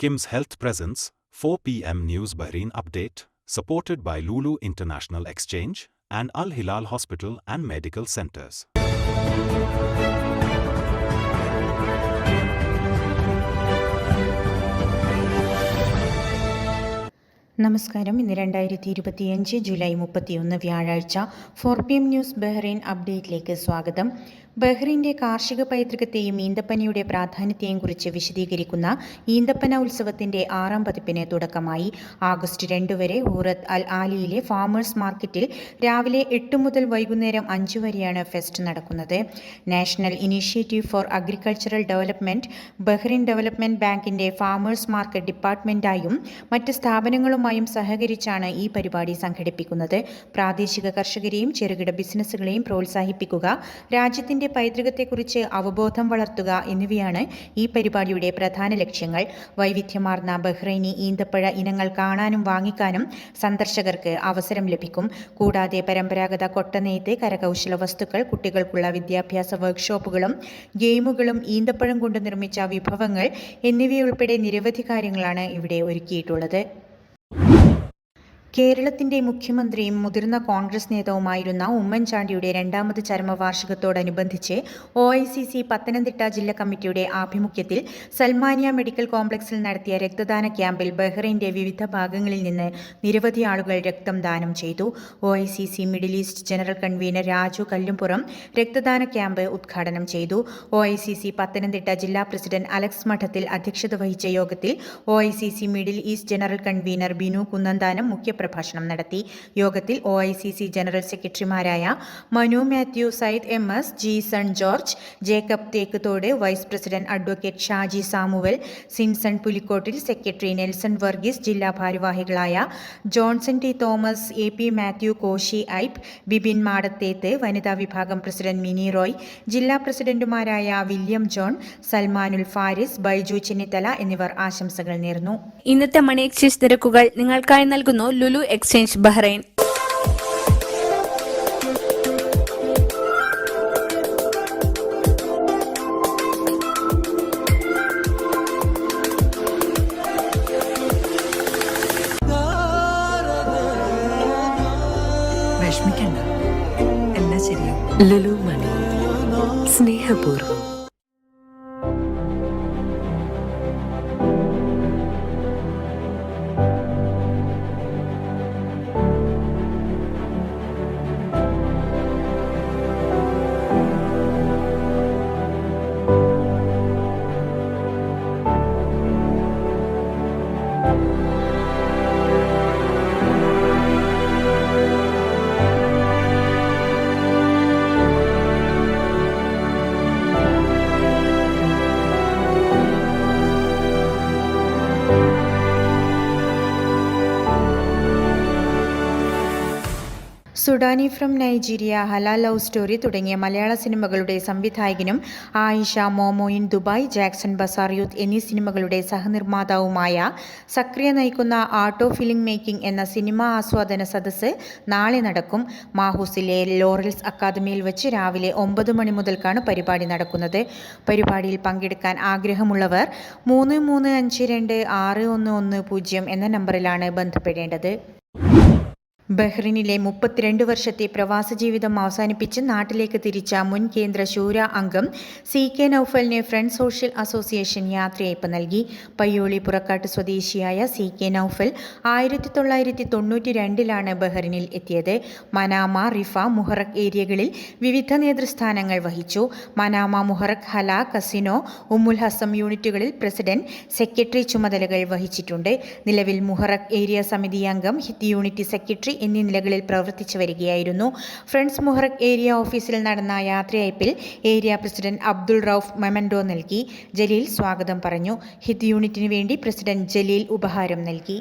Kim's Health Presence, 4 p.m. News Bahrain Update, supported by Lulu International Exchange and Al Hilal Hospital and Medical Centers. നമസ്കാരം ഇന്ന് രണ്ടായിരത്തി ഇരുപത്തിയഞ്ച് July മുപ്പത്തിയൊന്ന് വ്യാഴാഴ്ച four P M news Bahrain അപ്ഡേറ്റിലേക്ക് സ്വാഗതം ബഹ്റൈന്റെ കാർഷിക പൈതൃകത്തെയും ഈന്തപ്പനയുടെ പ്രാധാന്യത്തെയും കുറിച്ച് വിശദീകരിക്കുന്ന ഈന്തപ്പന ഉത്സവത്തിന്റെ ആറാം പതിപ്പിന് തുടക്കമായി. ആഗസ്റ്റ് രണ്ട് വരെ ഊറത്ത് അൽ ആലിയിലെ ഫാമേഴ്സ് മാർക്കറ്റിൽ രാവിലെ എട്ട് മുതൽ വൈകുന്നേരം അഞ്ച് വരെയാണ് ഫെസ്റ്റ് നടക്കുന്നത്. National initiative for agricultural development Bahrain development ബാങ്കിന്റെ ഫാമേഴ്സ് മാർക്കറ്റ് ഡിപ്പാർട്ട്മെന്റായും മറ്റ് സ്ഥാപനങ്ങളുമായും സഹകരിച്ചാണ് ഈ പരിപാടി സംഘടിപ്പിക്കുന്നത്. പ്രാദേശിക കർഷകരെയും ചെറുകിട ബിസിനസ്സുകളെയും പ്രോത്സാഹിപ്പിക്കുക രാജ്യത്തിന്റെ പൈതൃകത്തെക്കുറിച്ച് അവബോധം വളർത്തുക എന്നിവയാണ് ഈ പരിപാടിയുടെ പ്രധാന ലക്ഷ്യങ്ങൾ. വൈവിധ്യമാർന്ന ബഹ്റൈനി ഈന്തപ്പഴ ഇനങ്ങൾ കാണാനും വാങ്ങിക്കാനും സന്ദർശകർക്ക് അവസരം ലഭിക്കും. കൂടാതെ പരമ്പരാഗത കൊട്ടനെയ്ത്ത് കരകൗശല വസ്തുക്കൾ കുട്ടികൾക്കുള്ള വിദ്യാഭ്യാസ വർക്ക്ഷോപ്പുകളും ഗെയിമുകളും ഈന്തപ്പഴം കൊണ്ട് നിർമ്മിച്ച വിഭവങ്ങൾ എന്നിവയുൾപ്പെടെ നിരവധി കാര്യങ്ങളാണ് ഇവിടെ ഒരുക്കിയിട്ടുള്ളത്. കേരളത്തിന്റെ മുഖ്യമന്ത്രിയും മുതിർന്ന കോൺഗ്രസ് നേതാവുമായിരുന്ന ഉമ്മൻചാണ്ടിയുടെ രണ്ടാമത് ചരമവാർഷികത്തോടനുബന്ധിച്ച് O I C C Pathanamthitta ജില്ലാ കമ്മിറ്റിയുടെ ആഭിമുഖ്യത്തിൽ സൽമാനിയ മെഡിക്കൽ കോംപ്ലക്സിൽ നടത്തിയ രക്തദാന ക്യാമ്പിൽ ബഹ്റൈന്റെ വിവിധ ഭാഗങ്ങളിൽ നിന്ന് നിരവധി ആളുകൾ രക്തം ദാനം ചെയ്തു. O I C C middle east general convener Raju Kallumpuram രക്തദാന ക്യാമ്പ് ഉദ്ഘാടനം ചെയ്തു. O I C C Pathanamthitta ജില്ലാ പ്രസിഡന്റ് അലക്സ് മഠത്തിൽ അധ്യക്ഷത വഹിച്ച യോഗത്തിൽ O I C C middle east general convener Binu Kunnanthanam മുഖ്യപ്രഭാഷണം നടത്തി. യോഗത്തിൽ ഒ ജനറൽ സെക്രട്ടറിമാരായ Manu Mathew Sayyid M S G sun George Jacob Thekkuthodu vice president advocate Shaji Samuel Sinson Pulikottil secretary Nelson Varghese ജില്ലാ ഭാരവാഹികളായ Johnson T Thomas A P Mathew Koshy Ipe Bibin Madathethu വനിതാ വിഭാഗം president Mini Roy ജില്ലാ പ്രസിഡന്റുമാരായ William John Salmanul Faris Baiju Chennithala എന്നിവർ ആശംസകൾ നേർന്നു. ഇന്നത്തെ മണി എക്സ്ചേഞ്ച് നിരക്കുകൾ നിങ്ങൾക്കായി നൽകുന്നു. ലുലു എക്സ്ചേഞ്ച് ബഹ്റൈൻ വിഷമിക്കണ്ട എല്ലാം ശരിയാവും ലുലു മണി സ്നേഹപൂർവ്വം Sudani from Nigeria Halal love story തുടങ്ങിയ മലയാള സിനിമകളുടെ സംവിധായകനും Ayisha Momo in Dubai Jackson Bazaar Youth എന്നീ സിനിമകളുടെ സഹനിർമ്മാതാവുമായ സക്രിയ നയിക്കുന്ന ആർട്ട് ഓഫ് ഫിലിം മേക്കിംഗ് എന്ന സിനിമാ ആസ്വാദന സദസ്സ് നാളെ നടക്കും. മാഹൂസിലെ ലോറൽസ് അക്കാദമിയിൽ വെച്ച് രാവിലെ ഒമ്പത് മണി മുതൽക്കാണ് പരിപാടി നടക്കുന്നത്. പരിപാടിയിൽ പങ്കെടുക്കാൻ ആഗ്രഹമുള്ളവർ മൂന്ന് മൂന്ന് അഞ്ച് രണ്ട് ആറ് ഒന്ന് ഒന്ന് പൂജ്യം എന്ന നമ്പറിലാണ് ബന്ധപ്പെടേണ്ടത്. ബഹ്റിനിലെ മുപ്പത്തിരണ്ട് വർഷത്തെ പ്രവാസ ജീവിതം അവസാനിപ്പിച്ച് നാട്ടിലേക്ക് തിരിച്ച മുൻ കേന്ദ്ര ശൂര അംഗം സി കെ നൌഫലിന് ഫ്രണ്ട് സോഷ്യൽ അസോസിയേഷൻ യാത്രയയപ്പ് നൽകി. പയ്യോളി പുറക്കാട്ട് സ്വദേശിയായ സി കെ നൌഫൽ ആയിരത്തി തൊള്ളായിരത്തി തൊണ്ണൂറ്റി രണ്ടിലാണ് ബഹ്റിനിൽ എത്തിയത്. മനാമ റിഫ മുഹറക് ഏരിയകളിൽ വിവിധ നേതൃസ്ഥാനങ്ങൾ വഹിച്ചു. മനാമ മുഹറക് ഹല കസിനോ ഉമ്മുൽ ഹസം യൂണിറ്റുകളിൽ പ്രസിഡന്റ് സെക്രട്ടറി ചുമതലകൾ വഹിച്ചിട്ടുണ്ട്. നിലവിൽ മുഹറക് ഏരിയ സമിതി അംഗം ഹിറ്റ് യൂണിറ്റ് സെക്രട്ടറി എന്നീ നിലകളിൽ പ്രവർത്തിച്ചു വരികയായിരുന്നു. ഫ്രണ്ട്സ് മുഹറക് ഏരിയ ഓഫീസിൽ നടന്ന യാത്രയയപ്പിൽ area president Abdul Rauf memento നൽകി. ജലീൽ സ്വാഗതം പറഞ്ഞു. ഹിത് യൂണിറ്റിനു വേണ്ടി പ്രസിഡന്റ് ജലീൽ ഉപഹാരം നൽകി.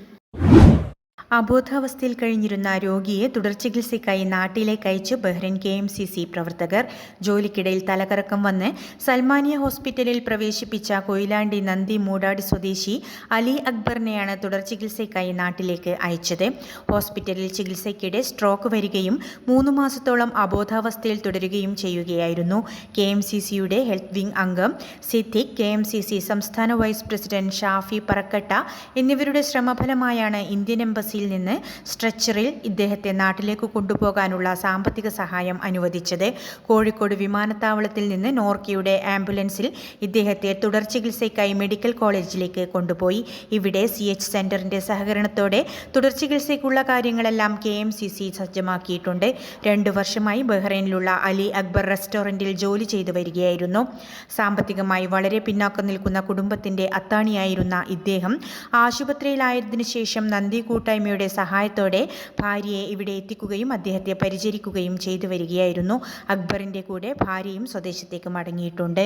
അബോധാവസ്ഥയിൽ കഴിഞ്ഞിരുന്ന രോഗിയെ തുടർ ചികിത്സയ്ക്കായി നാട്ടിലേക്ക് അയച്ച് Bahrain K M C C പ്രവർത്തകർ ജോലിക്കിടയിൽ തലകറക്കം വന്ന് സൽമാനിയ ഹോസ്പിറ്റലിൽ പ്രവേശിപ്പിച്ച കൊയിലാണ്ടി നന്ദി മൂടാടി സ്വദേശി അലി അക്ബറിനെയാണ് തുടർ ചികിത്സയ്ക്കായി നാട്ടിലേക്ക് അയച്ചത്. ഹോസ്പിറ്റലിൽ ചികിത്സയ്ക്കിടെ സ്ട്രോക്ക് വരികയും മൂന്ന് മാസത്തോളം അബോധാവസ്ഥയിൽ തുടരുകയും ചെയ്യുകയായിരുന്നു. കെ എം സി സിയുടെ ഹെൽത്ത് വിംഗ് അംഗം Siddique K M C C സംസ്ഥാന വൈസ് പ്രസിഡന്റ് ഷാഫി പറക്കട്ട എന്നിവരുടെ ശ്രമഫലമായാണ് ഇന്ത്യൻ എംബസിയിൽ നിന്ന് സ്ട്രെച്ചറിൽ ഇദ്ദേഹത്തെ നാട്ടിലേക്ക് കൊണ്ടുപോകാനുള്ള സാമ്പത്തിക സഹായം അനുവദിച്ചത്. കോഴിക്കോട് വിമാനത്താവളത്തിൽ നിന്ന് നോർക്കിയുടെ ആംബുലൻസിൽ ഇദ്ദേഹത്തെ തുടർ ചികിത്സയ്ക്കായി മെഡിക്കൽ കോളേജിലേക്ക് കൊണ്ടുപോയി. ഇവിടെ സി എച്ച് സെന്ററിന്റെ സഹകരണത്തോടെ തുടർ ചികിത്സയ്ക്കുള്ള കാര്യങ്ങളെല്ലാം കെ എം സി സി സജ്ജമാക്കിയിട്ടുണ്ട്. രണ്ടു വർഷമായി ബഹ്റൈനിലുള്ള അലി അക്ബർ റെസ്റ്റോറന്റിൽ ജോലി ചെയ്തു വരികയായിരുന്നു. സാമ്പത്തികമായി വളരെ പിന്നാക്കം നിൽക്കുന്ന കുടുംബത്തിന്റെ അത്താണിയായിരുന്ന ഇദ്ദേഹം ആശുപത്രിയിലായതിനു ശേഷം നന്ദി കൂട്ടായ്മയുടെ സഹായത്തോടെ ഭാര്യയെ ഇവിടെ എത്തിക്കുകയും അദ്ദേഹത്തെ പരിചരിക്കുകയും ചെയ്തു വരികയായിരുന്നു. അക്ബറിന്റെ കൂടെ ഭാര്യയും സ്വദേശത്തേക്ക് മടങ്ങിയിട്ടുണ്ട്.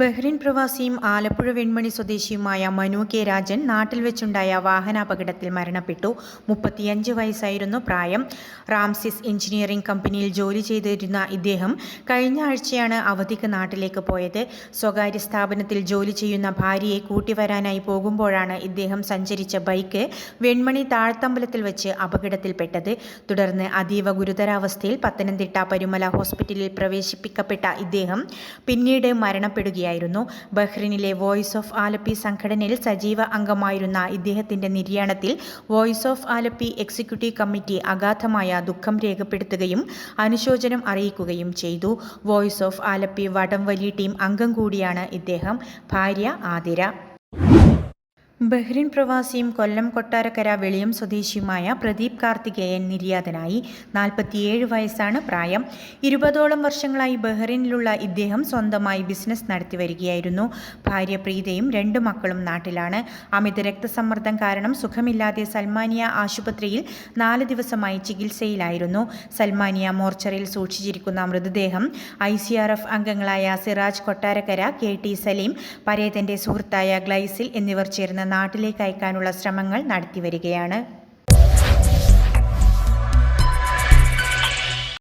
Bahrain പ്രവാസിയും ആലപ്പുഴ വെൺമണി സ്വദേശിയുമായ മനു കെ രാജൻ നാട്ടിൽ വെച്ചുണ്ടായ വാഹനാപകടത്തിൽ മരണപ്പെട്ടു. മുപ്പത്തിയഞ്ച് വയസ്സായിരുന്നു പ്രായം. റാംസിസ് എഞ്ചിനീയറിംഗ് കമ്പനിയിൽ ജോലി ചെയ്തിരുന്ന ഇദ്ദേഹം കഴിഞ്ഞ ആഴ്ചയാണ് അവധിക്ക് നാട്ടിലേക്ക് പോയത്. സ്വകാര്യ സ്ഥാപനത്തിൽ ജോലി ചെയ്യുന്ന ഭാര്യയെ കൂട്ടിവരാനായി പോകുമ്പോഴാണ് ഇദ്ദേഹം സഞ്ചരിച്ച ബൈക്ക് വെൺമണി താഴ്ത്തമ്പലത്തിൽ വെച്ച് അപകടത്തിൽപ്പെട്ടത്. തുടർന്ന് അതീവ ഗുരുതരാവസ്ഥയിൽ പത്തനംതിട്ട പരുമല ഹോസ്പിറ്റലിൽ പ്രവേശിപ്പിക്കപ്പെട്ട ഇദ്ദേഹം പിന്നീട് മരണപ്പെടുകയായിരുന്നു. ബഹ്റിനിലെ വോയിസ് ഓഫ് ആലപ്പി സംഘടനയിൽ സജീവ അംഗമായിരുന്ന ഇദ്ദേഹത്തിന്റെ നിര്യാണത്തിൽ voice of Alleppey executive committee അഗാധമായ ദുഃഖം രേഖപ്പെടുത്തുകയും അനുശോചനം അറിയിക്കുകയും ചെയ്തു. വോയിസ് ഓഫ് ആലപ്പി വടംവലി ടീം അംഗം കൂടിയാണ് ഇദ്ദേഹം. ഭാര്യ ആതിര. ബഹ്റിൻ പ്രവാസിയും കൊല്ലം കൊട്ടാരക്കര വെളിയം സ്വദേശിയുമായ പ്രദീപ് കാർത്തികേയൻ നിര്യാതനായി നാൽപ്പത്തിയേഴ് വയസ്സാണ് പ്രായം. ഇരുപതോളം വർഷങ്ങളായി ബഹ്റിനിലുള്ള ഇദ്ദേഹം സ്വന്തമായി ബിസിനസ് നടത്തി വരികയായിരുന്നു. ഭാര്യ പ്രീതയും രണ്ട് മക്കളും നാട്ടിലാണ്. അമിത രക്തസമ്മർദ്ദം കാരണം സുഖമില്ലാതെ സൽമാനിയ ആശുപത്രിയിൽ നാല് ദിവസമായി ചികിത്സയിലായിരുന്നു. സൽമാനിയ മോർച്ചറിയിൽ സൂക്ഷിച്ചിരിക്കുന്ന മൃതദേഹം ഐ സി ആർ എഫ് അംഗങ്ങളായ സിറാജ് കൊട്ടാരക്കര കെ ടി സലീം പരേതന്റെ സുഹൃത്തായ ഗ്ലൈസിൽ എന്നിവർ ചേർന്ന് നാട്ടിലേക്ക് അയക്കാനുള്ള ശ്രമങ്ങൾ നടത്തിവരികയാണ്